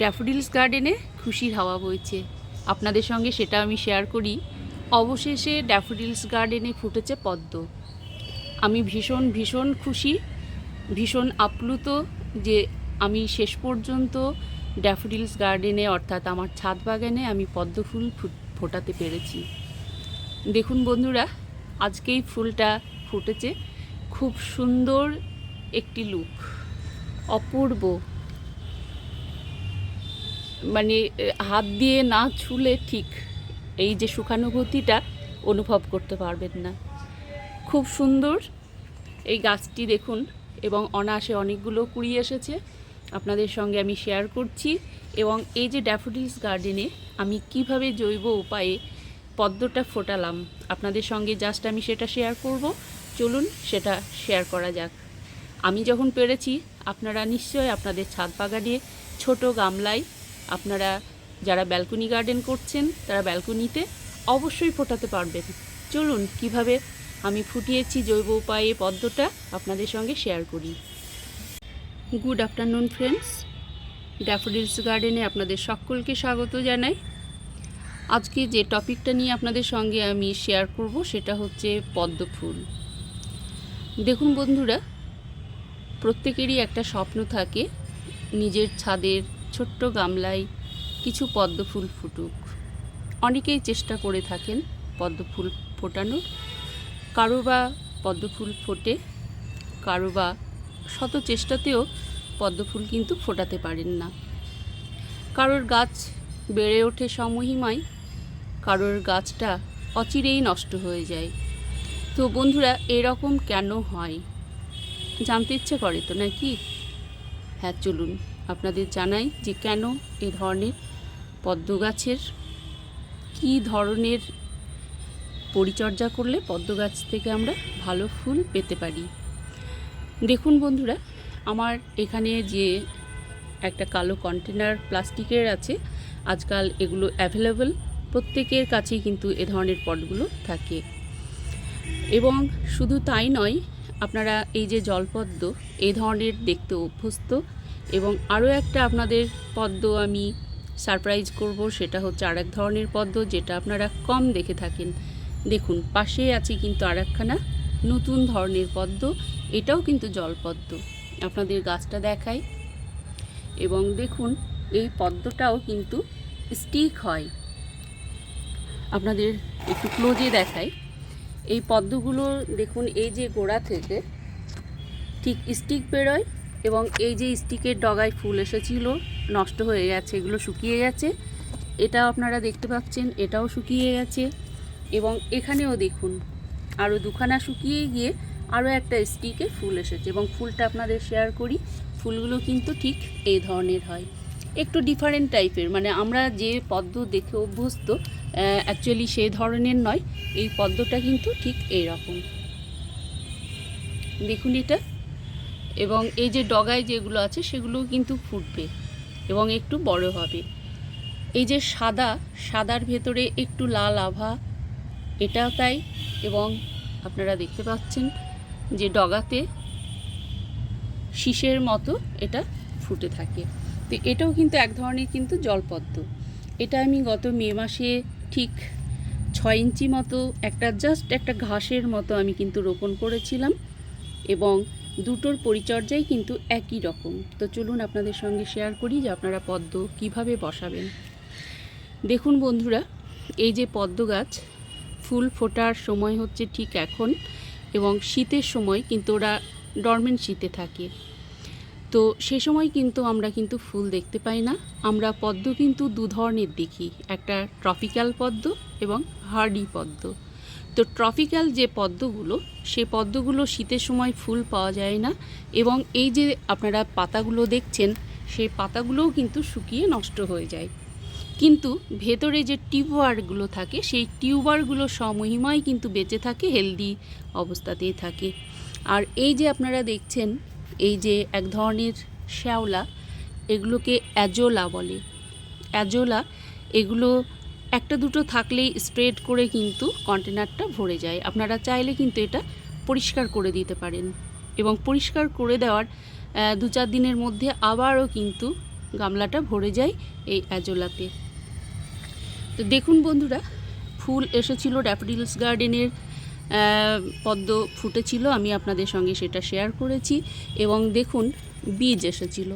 Daffodils গার্ডেনে খুশির হাওয়া বইছে। আপনাদের সঙ্গে সেটা আমি শেয়ার করি। অবশেষে ড্যাফোডিলস গার্ডেনে ফুটেছে পদ্ম। আমি ভীষণ ভীষণ খুশি, ভীষণ আপ্লুত যে আমি শেষ পর্যন্ত ড্যাফোডিলস গার্ডেনে, অর্থাৎ আমার ছাদ বাগানে আমি পদ্ম ফুল ফোটাতে পেরেছি। দেখুন বন্ধুরা, আজকেই ফুলটা ফুটেছে। খুব সুন্দর একটি লুক অপূর্ব। মানে হাত দিয়ে না ছুলে ঠিক এই যে সুখানুভূতিটা অনুভব করতে পারবেন না। খুব সুন্দর এই গাছটি দেখুন, এবং অনায়াসে অনেকগুলো কুড়ি এসেছে। আপনাদের সঙ্গে আমি শেয়ার করছি, এবং এই যে ড্যাফোডিলস গার্ডেনে আমি কীভাবে জৈব উপায়ে পদ্মটা ফোটালাম, আপনাদের সঙ্গে জাস্ট আমি সেটা শেয়ার করব। চলুন সেটা শেয়ার করা যাক। আমি যখন পেরেছি, আপনারা নিশ্চয়ই আপনাদের ছাদ বাগানে ছোট গামলায় আপনারা যারা ব্যালকনি গার্ডেন করছেন, তারা ব্যালকনিতে অবশ্যই ফোটাতে পারবেন। চলুন, কীভাবে আমি ফুটিয়েছি জৈব উপায়ে পদ্মটা আপনাদের সঙ্গে শেয়ার করি। গুড আফটারনুন ফ্রেন্ডস ড্যাফোডিলস গার্ডেনে আপনাদের সকলকে স্বাগত জানাই। আজকে যে টপিকটা নিয়ে আপনাদের সঙ্গে আমি শেয়ার করব, সেটা হচ্ছে পদ্ম ফুল। দেখুন বন্ধুরা, প্রত্যেকেরই একটা স্বপ্ন থাকে নিজের ছাদের ছোট্ট গামলায় কিছু পদ্ম ফুল ফুটুক। অনেকেই চেষ্টা করে থাকেন পদ্ম ফুল ফোটানোর। কারও বা পদ্ম ফুল ফোটে, কারও বা শত চেষ্টাতেও পদ্ম ফুল কিন্তু ফোটাতে পারেন না। কারোর গাছ বেড়ে ওঠে সমহিমায়, কারোর গাছটা অচিরেই নষ্ট হয়ে যায়। তো বন্ধুরা, এরকম কেন হয়? জানতে ইচ্ছে করে তো নাকি? হ্যাঁ চলুন। আপনাদের জানাই যে কেন এ ধরনের পদ্ম গাছের কী ধরনের পরিচর্যা করলে পদ্ম গাছ থেকে আমরা ভালো ফুল পেতে পারি। দেখুন বন্ধুরা, আমার এখানে যে একটা কালো কন্টেনার প্লাস্টিকের আছে, আজকাল এগুলো অ্যাভেলেবল। প্রত্যেকের কাছেই কিন্তু এ ধরনের পটগুলো থাকে। এবং শুধু তাই নয়, আপনারা এই যে জলপদ্ম এই ধরনের দেখতে অভ্যস্ত এবং আরও একটা আপনাদের পদ্ম আমি সারপ্রাইজ করব, সেটা হচ্ছে আরেক ধরনের পদ্ম যেটা আপনারা কম দেখে থাকেন। দেখুন, পাশে আছে কিন্তু আরেকখানা নতুন ধরনের পদ্ম, এটাও কিন্তু জলপদ্ম। আপনাদের গাছটা দেখাই। এবং দেখুন, এই পদ্মটাও কিন্তু স্টিক হয়। আপনাদের একটু ক্লোজে দেখাই। এই পদ্মগুলো, দেখুন, এই যে গোড়া থেকে ঠিক স্টিক বেরোয় এবং এই যে স্টিকের ডগায় ফুল এসেছিল, নষ্ট হয়ে গেছে, এগুলো শুকিয়ে গেছে। এটাও আপনারা দেখতে পাচ্ছেন, এটাও শুকিয়ে গেছে। এবং এখানেও দেখুন, আরও দুখানা শুকিয়ে গিয়ে আরও একটা স্টিকে ফুল এসেছে এবং ফুলটা আপনাদের শেয়ার করি, ফুলগুলো কিন্তু ঠিক এই ধরনের হয়। একটু ডিফারেন্ট টাইপের মানে আমরা যে পদ্ম দেখে অভ্যস্ত অ্যাকচুয়ালি সেই ধরনের নয়, এই পদ্মটা কিন্তু ঠিক এই রকম দেখুন এটা। এবং এই যে ডগায় যেগুলো আছে সেগুলোও কিন্তু ফুটবে এবং একটু বড় হবে। এই যে সাদা, সাদার ভেতরে একটু লাল আভা এটা তাই এবং আপনারা দেখতে পাচ্ছেন যে ডগাতে শীষের মতো এটা ফুটে থাকে। তো এটাও কিন্তু এক ধরনের কিন্তু জলপদ্ম। এটা আমি গত মে মাসে ঠিক ছয় ইঞ্চি মতো একটা জাস্ট একটা ঘাসের মতো আমি কিন্তু রোপণ করেছিলাম এবং দুটোর পরিচর্যাই কিন্তু একই রকম। তো চলুন আপনাদের সঙ্গে শেয়ার করি যে আপনারা পদ্ম কীভাবে বসাবেন। দেখুন বন্ধুরা, এই যে পদ্ম গাছ, ফুল ফোটার সময় হচ্ছে ঠিক এখন এবং শীতের সময় কিন্তু ওরা ডরমেন্ট শীতে থাকে। তো সে সময় কিন্তু আমরা কিন্তু ফুল দেখতে পাই না। আমরা পদ্ম কিন্তু দু ধরনের দেখি একটা ট্রপিক্যাল পদ্ম এবং হার্ডি পদ্ম। তো ট্রপিক্যাল যে পদ্মগুলো, সে পদ্মগুলো শীতের সময় ফুল পাওয়া যায় না এবং এই যে আপনারা পাতাগুলো দেখছেন, সেই পাতাগুলোও কিন্তু শুকিয়ে নষ্ট হয়ে যায়। কিন্তু ভেতরে যে টিউবারগুলো থাকে, সেই টিউবারগুলো সমহিমায় কিন্তু বেঁচে থাকে, হেলদি অবস্থাতেই থাকে। আর এই যে আপনারা দেখছেন, এই যে এক ধরনের শ্যাওলা, এগুলোকে অ্যাজোলা বলে। অ্যাজোলা, এগুলো একটা দুটো থাকলেই স্প্রেড করে কিন্তু কন্টেনারটা ভরে যায়। আপনারা চাইলে কিন্তু এটা পরিষ্কার করে দিতে পারেন এবং পরিষ্কার করে দেওয়ার দু চার দিনের মধ্যে আবারও কিন্তু গামলাটা ভরে যায় এই অ্যাজোলাতে। তো দেখুন বন্ধুরা, ফুল এসেছিল ড্যাফডিলস গার্ডেনের পদ্ম ফুটেছিল, আমি আপনাদের সঙ্গে সেটা শেয়ার করেছি এবং দেখুন বীজ এসেছিল।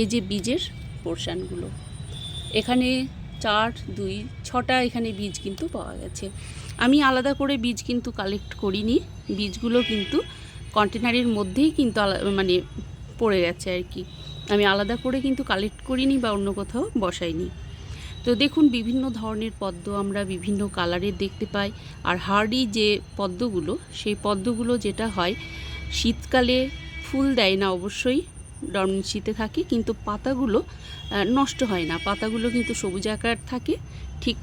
এই যে বীজের পোর্শানগুলো এখানে চার, দুই, ছটা এখানে বীজ কিন্তু পাওয়া গেছে। আমি আলাদা করে বীজ কিন্তু কালেক্ট করিনি। বীজগুলো কিন্তু কন্টেনারের মধ্যেই কিন্তু মানে পড়ে গেছে আর কি। আমি আলাদা করে কিন্তু কালেক্ট করিনি বা অন্য কোথাও বসাইনি। তো দেখুন, বিভিন্ন ধরনের পদ্ম আমরা বিভিন্ন কালারের দেখতে পাই। আর হার্ডি যে পদ্মগুলো, সেই পদ্মগুলো যেটা হয়, শীতকালে ফুল দেয় না অবশ্যই। ডরমেন্সিতে থাকে, কিন্তু পাতাগুলো নষ্ট হয় না। পাতাগুলো কিন্তু সবুজ আকার থাকে, ঠিক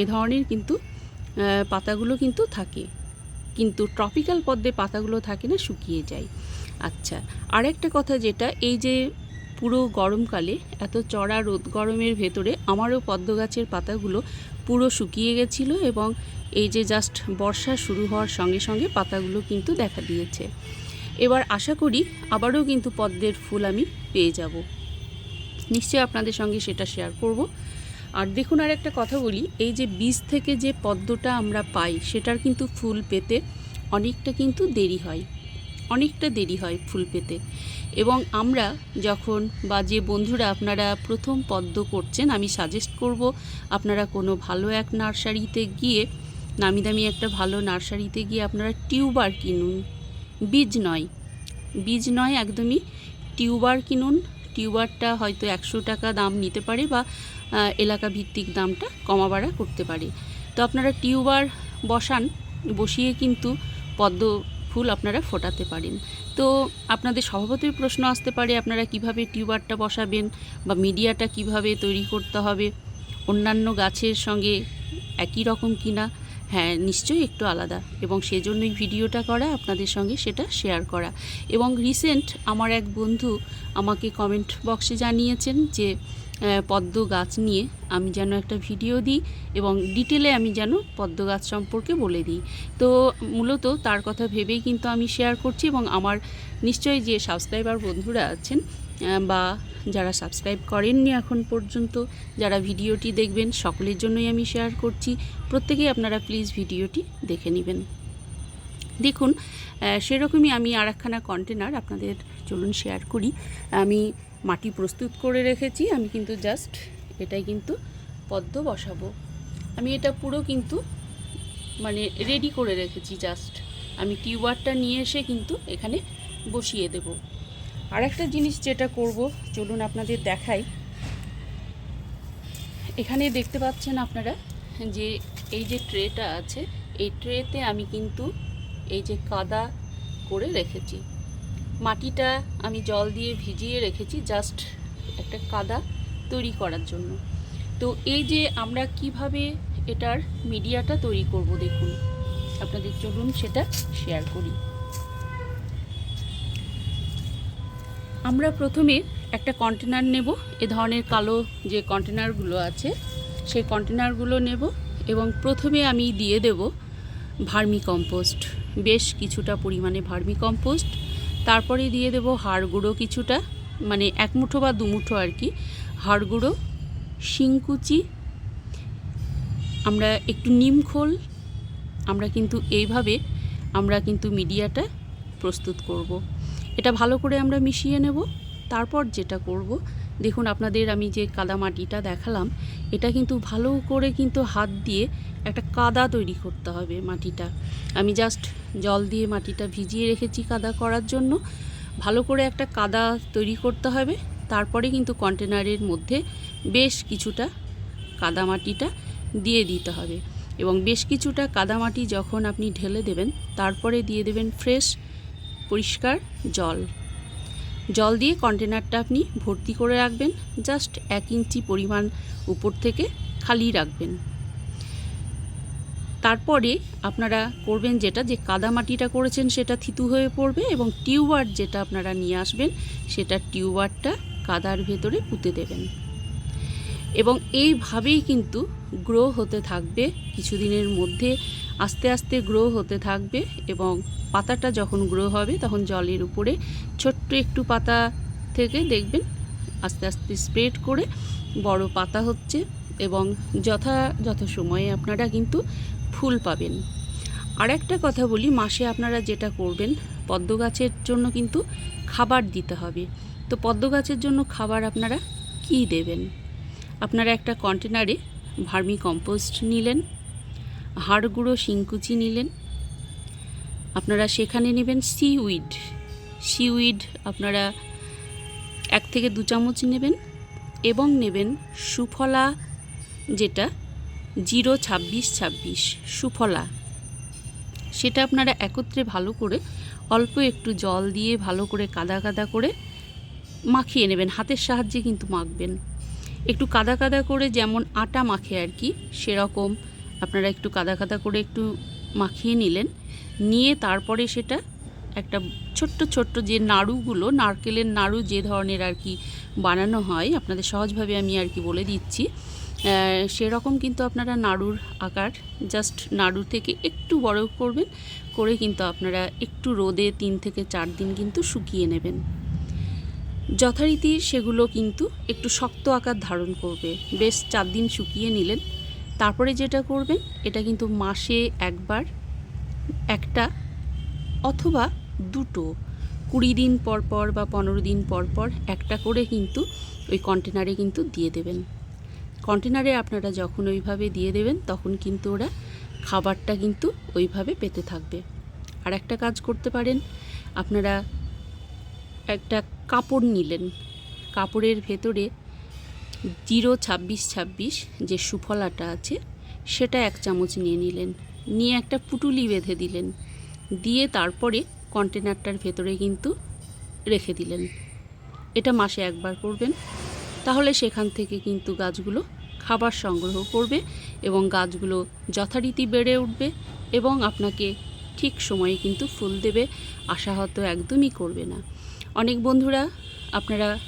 এ ধরনের কিন্তু পাতাগুলো কিন্তু থাকে। কিন্তু ট্রপিক্যাল পদ্মে পাতাগুলো থাকে না, শুকিয়ে যায়। আচ্ছা আরেকটা কথা যেটা, এই যে পুরো গরমকালে এত চড়া রোদ গরমের ভেতরে আমারও পদ্ম গাছের পাতাগুলো পুরো শুকিয়ে গেছিল এবং এই যে জাস্ট বর্ষা শুরু হওয়ার সঙ্গে সঙ্গে পাতাগুলো কিন্তু দেখা দিয়েছে। এবার আশা করি আবারও কিন্তু পদ্মের ফুল আমি পেয়ে যাব। নিশ্চয়ই আপনাদের সঙ্গে সেটা শেয়ার করব। আর দেখুন আর একটা কথা বলি, এই যে বীজ থেকে যে পদ্মটা আমরা পাই, সেটার কিন্তু ফুল পেতে অনেকটা কিন্তু দেরি হয়। অনেকটা দেরি হয় ফুল পেতে। এবং আমরা যখন বা যে বন্ধুরা আপনারা প্রথম পদ্ম করছেন, আমি সাজেস্ট করব আপনারা কোনো ভালো এক নার্সারিতে গিয়ে, নামি দামি একটা ভালো নার্সারিতে গিয়ে আপনারা টিউবার কিনুন। বীজ নয়। বীজ নয় একদমই। টিউবার কিনুন। টিউবারটা হয়তো একশো টাকা দাম নিতে পারে বা এলাকা ভিত্তিক দামটা কমা বাড়া করতে পারে। তো আপনারা টিউবার বসান, বসিয়ে কিন্তু পদ্ম ফুল আপনারা ফোটাতে পারেন। তো আপনাদের স্বভাবতই প্রশ্ন আসতে পারে, আপনারা কীভাবে টিউবারটা বসাবেন বা মিডিয়াটা কীভাবে তৈরি করতে হবে? অন্যান্য গাছের সঙ্গে একই রকম কিনা? হ্যাঁ নিশ্চয়ই একটু আলাদা। এবং সেজন্যই ভিডিওটা করা, আপনাদের সঙ্গে সেটা শেয়ার করা। এবং রিসেন্ট আমার এক বন্ধু আমাকে কমেন্ট বক্সে জানিয়েছেন যে পদ্ম গাছ নিয়ে আমি যেন একটা ভিডিও দিই এবং ডিটেলে আমি যেন পদ্ম গাছ সম্পর্কে বলে দিই। তো মূলত তার কথা ভেবেই কিন্তু আমি শেয়ার করছি এবং আমার নিশ্চয়ই যে সাবস্ক্রাইবার বন্ধুরা আছেন বা যারা সাবস্ক্রাইব করেননি এখন পর্যন্ত, যারা ভিডিওটি দেখবেন, সকলের জন্যই আমি শেয়ার করছি। প্রত্যেকেই আপনারা প্লিজ ভিডিওটি দেখে নেবেন। দেখুন সেরকমই আমি আর একখানা কন্টেনার আপনাদের চলুন শেয়ার করি। আমি মাটি প্রস্তুত করে রেখেছি, আমি কিন্তু জাস্ট এটাই কিন্তু পদ্ম বসাবো। আমি এটা পুরো কিন্তু মানে রেডি করে রেখেছি জাস্ট আমি টিউবারটা নিয়ে এসে কিন্তু এখানে বসিয়ে দেব। আর একটা জিনিস যেটা করব, চলুন আপনাদের দেখাই। এখানে দেখতে পাচ্ছেন আপনারা যে এই যে ট্রেটা আছে, এই ট্রেতে আমি কিন্তু এই যে কাদা করে রেখেছি। মাটিটা আমি জল দিয়ে ভিজিয়ে রেখেছি জাস্ট একটা কাদা তৈরি করার জন্য। তো এই যে আমরা কীভাবে এটার মিডিয়াটা তৈরি করব দেখুন। আপনাদের চলুন সেটা শেয়ার করি। আমরা প্রথমে একটা কন্টেনার নেব। এ ধরনের কালো যে কন্টেনারগুলো আছে, সেই কন্টেনারগুলো নেব এবং প্রথমে আমি দিয়ে দেব ভার্মি কম্পোস্ট বেশ কিছুটা পরিমাণে ভার্মি কম্পোস্ট তারপরে দিয়ে দেব হাড় গুঁড়ো কিছুটা মানে এক মুঠো বা দু মুঠো আর কি। হাড় গুঁড়ো শিংকুচি, আমরা একটু নিমখোল আমরা কিন্তু এইভাবে আমরা কিন্তু মিডিয়াটা প্রস্তুত করব। এটা ভালো করে আমরা মিশিয়ে নেব। তারপর যেটা করব, দেখুন আপনাদের আমি যে কাদা মাটিটা দেখালাম, এটা কিন্তু ভালো করে কিন্তু হাত দিয়ে একটা কাদা তৈরি করতে হবে মাটিটা। আমি জাস্ট জল দিয়ে মাটিটা ভিজিয়ে রেখেছি কাদা করার জন্য। ভালো করে একটা কাদা তৈরি করতে হবে। তারপরে কিন্তু কন্টেনারের মধ্যে বেশ কিছুটা কাদামাটিটা দিয়ে দিতে হবে। এবং বেশ কিছুটা কাদামাটি যখন আপনি ঢেলে দেবেন, তারপরে দিয়ে দেবেন ফ্রেশ পরিষ্কার জল। জল দিয়ে কন্টেনারটা আপনি ভর্তি করে রাখবেন, জাস্ট এক ইঞ্চি পরিমাণ উপর থেকে খালি রাখবেন। তারপরে আপনারা করবেন যেটা, যে কাদামাটিটা করেছেন সেটা থিতু হয়ে পড়বে এবং টিউবার যেটা আপনারা নিয়ে আসবেন, সেটা টিউবারটা কাদার ভেতরে পুঁতে দেবেন। এবং এইভাবেই কিন্তু গ্রো হতে থাকবে, কিছুদিনের মধ্যে আস্তে আস্তে গ্রো হতে থাকবে এবং পাতাটা যখন গ্রো হবে তখন জলের উপরে ছোট্ট একটু পাতা থেকে দেখবেন আস্তে আস্তে স্প্রেড করে বড় পাতা হচ্ছে এবং যথাযথ সময়ে আপনারা কিন্তু ফুল পাবেন। আর একটা কথা বলি, মাসে আপনারা যেটা করবেন, পদ্ম গাছের জন্য কিন্তু খাবার দিতে হবে। তো পদ্ম গাছের জন্য খাবার আপনারা কী দেবেন? আপনারা একটা কন্টেনারে ভার্মি কম্পোস্ট নিলেন, হাড় গুঁড়ো শিংকুচি নিলেন। আপনারা সেখানে নেবেন সিউইড। সিউইড আপনারা এক থেকে দু চামচ নেবেন এবং নেবেন সুফলা যেটা জিরো ছাব্বিশ ছাব্বিশ, সুফলা। সেটা আপনারা একত্রে ভালো করে অল্প একটু জল দিয়ে ভালো করে কাদা কাদা করে মাখিয়ে নেবেন। হাতের সাহায্যে কিন্তু মাখবেন। একটু কাদা কাদা করে যেমন আটা মাখে আর কি, সেরকম আপনারা একটু কাদা কাদা করে একটু মাখিয়ে নিলেন। নিয়ে তারপরে সেটা একটা ছোট্ট ছোট্ট যে নাড়ুগুলো, নারকেলের নাড়ু যে ধরনের আর কি বানানো হয়, আপনাদের সহজভাবে আমি আর কি বলে দিচ্ছি। সেরকম কিন্তু আপনারা নাড়ুর আকার জাস্ট নাড়ু থেকে একটু বড় করবেন, করে কিন্তু আপনারা একটু রোদে তিন থেকে চার দিন কিন্তু শুকিয়ে নেবেন। যথারীতি সেগুলো কিন্তু একটু শক্ত আকার ধারণ করবে। বেশ চার দিন শুকিয়ে নিলেন। তারপরে যেটা করবেন, এটা কিন্তু মাসে একবার, একটা অথবা দুটো। কুড়ি দিন পর পর বা পনেরো দিন পর পর একটা করে কিন্তু ওই কন্টেনারে কিন্তু দিয়ে দেবেন। কন্টেনারে আপনারা যখন ওইভাবে দিয়ে দেবেন, তখন কিন্তু ওরা খাবারটা কিন্তু ওইভাবে পেতে থাকবে। আর একটা কাজ করতে পারেন, আপনারা একটা কাপড় নিলেন। কাপড়ের ভেতরে জিরো ছাব্বিশ ছাব্বিশ যে সুফলাটা আছে, সেটা এক চামচ নিয়ে নিলেন। নিয়ে একটা পুটুলি বেঁধে দিলেন। দিয়ে তারপরে কন্টেনারটার ভেতরে কিন্তু রেখে দিলেন। এটা মাসে একবার করবেন। তাহলে সেখান থেকে কিন্তু গাছগুলো খাবার সংগ্রহ করবে এবং গাছগুলো যথারীতি বেড়ে উঠবে এবং আপনাকে ঠিক সময়ে কিন্তু ফুল দেবে। আশাহত একদমই করবে না। অনেক বন্ধুরা, আপনারা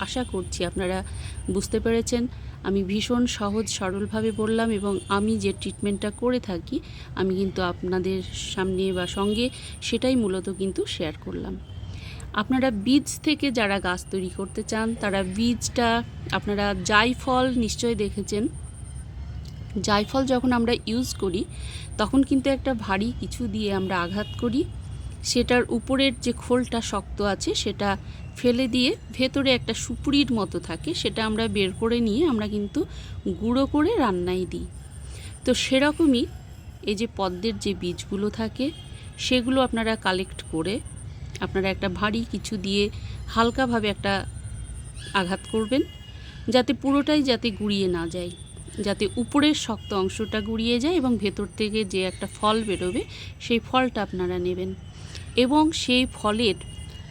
আশা করছি আপনারা বুঝতে পেরেছেন। আমি ভীষণ সহজ সরলভাবে বললাম এবং আমি যে ট্রিটমেন্টটা করে থাকি, আমি কিন্তু আপনাদের সামনে বা সঙ্গে সেটাই মূলত কিন্তু শেয়ার করলাম। আপনারা বীজ থেকে যারা গাছ তৈরি করতে চান, তারা বীজটা আপনারা জাইফল নিশ্চয়ই দেখেছেন। জাইফল যখন আমরা ইউজ করি, তখন কিন্তু একটা ভারী কিছু দিয়ে আমরা আঘাত করি। সেটার উপরের যে খোলটা শক্ত আছে, সেটা ফেলে দিয়ে ভেতরে একটা সুপুরির মতো থাকে, সেটা আমরা বের করে নিয়ে আমরা কিন্তু গুঁড়ো করে রান্নায় দিই। তো সেরকমই এই যে পদ্মের যে বীজগুলো থাকে, সেগুলো আপনারা কালেক্ট করে আপনারা একটা ভারী কিছু দিয়ে হালকাভাবে একটা আঘাত করবেন, যাতে পুরোটাই যাতে গুঁড়িয়ে না যায়, যাতে উপরের শক্ত অংশটা গুঁড়িয়ে যায় এবং ভেতর থেকে যে একটা ফল বেরোবে, সেই ফলটা আপনারা নেবেন। এবং সেই ফলের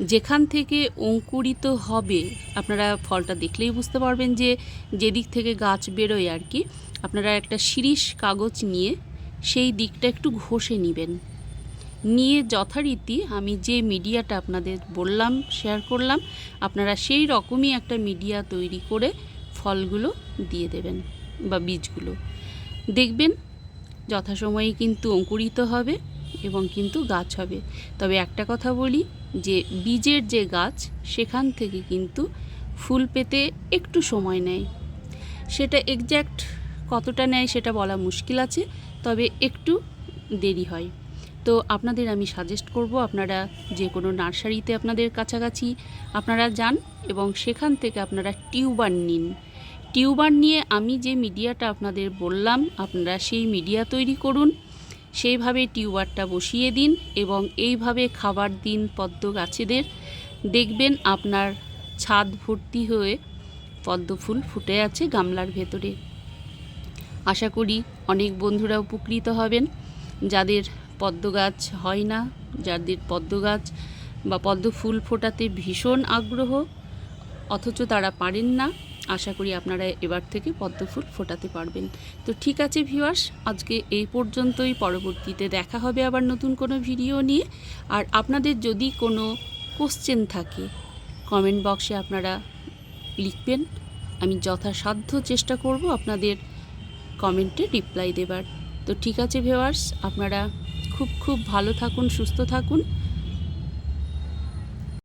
যেখান থেকে অঙ্কুরিত হবে, আপনারা ফলটা দেখলেই বুঝতে পারবেন যে যেদিক থেকে গাছ বেরোয় আর কি, আপনারা একটা শিরিষ কাগজ নিয়ে সেই দিকটা একটু ঘষে নেবেন। নিয়ে যথারীতি আমি যে মিডিয়াটা আপনাদের বললাম শেয়ার করলাম, আপনারা সেই রকমই একটা মিডিয়া তৈরি করে ফলগুলো দিয়ে দেবেন বা বীজগুলো। দেখবেন যথাসময়ে কিন্তু অঙ্কুরিত হবে। এবং কিন্তু গাছ হবে। তবে একটা কথা বলি যে বীজের যে গাছ, সেখান থেকে কিন্তু ফুল পেতে একটু সময় নেয়। সেটা এক্স্যাক্ট কতটা নেয় সেটা বলা মুশকিল আছে, তবে একটু দেরি হয়। তো আপনাদের আমি সাজেস্ট করব আপনারা যে কোনো নার্সারিতে আপনাদের কাছাকাছি আপনারা যান এবং সেখান থেকে আপনারা টিউবার নিন। টিউবার নিয়ে আমি যে মিডিয়াটা আপনাদের বললাম, আপনারা সেই মিডিয়া তৈরি করুন। সেইভাবে টিউবারটা বসিয়ে দিন এবং এইভাবে খাবার দিন পদ্ম গাছেদের। দেখবেন আপনার ছাদ ভর্তি হয়ে পদ্ম ফুল ফুটে আছে গামলার ভেতরে। আশা করি অনেক বন্ধুরা উপকৃত হবেন। যাদের পদ্ম গাছ হয় না, যাদের পদ্ম গাছ বা পদ্ম ফুল ফোটাতে ভীষণ আগ্রহ, অথচ তারা পারেন না। আশা করি আপনারা এবার থেকে পদ্ম ফুল ফোটাতে পারবেন। তো ঠিক আছে ভিউয়ার্স, আজকে এই পর্যন্তই। পরবর্তীতে দেখা হবে আবার নতুন কোনো ভিডিও নিয়ে। আর আপনাদের যদি কোনো কোশ্চেন থাকে কমেন্ট বক্সে আপনারা লিখবেন। আমি যথাসাধ্য চেষ্টা করব আপনাদের কমেন্টে রিপ্লাই দেবার। তো ঠিক আছে ভিউয়ার্স, আপনারা খুব খুব ভালো থাকুন, সুস্থ থাকুন।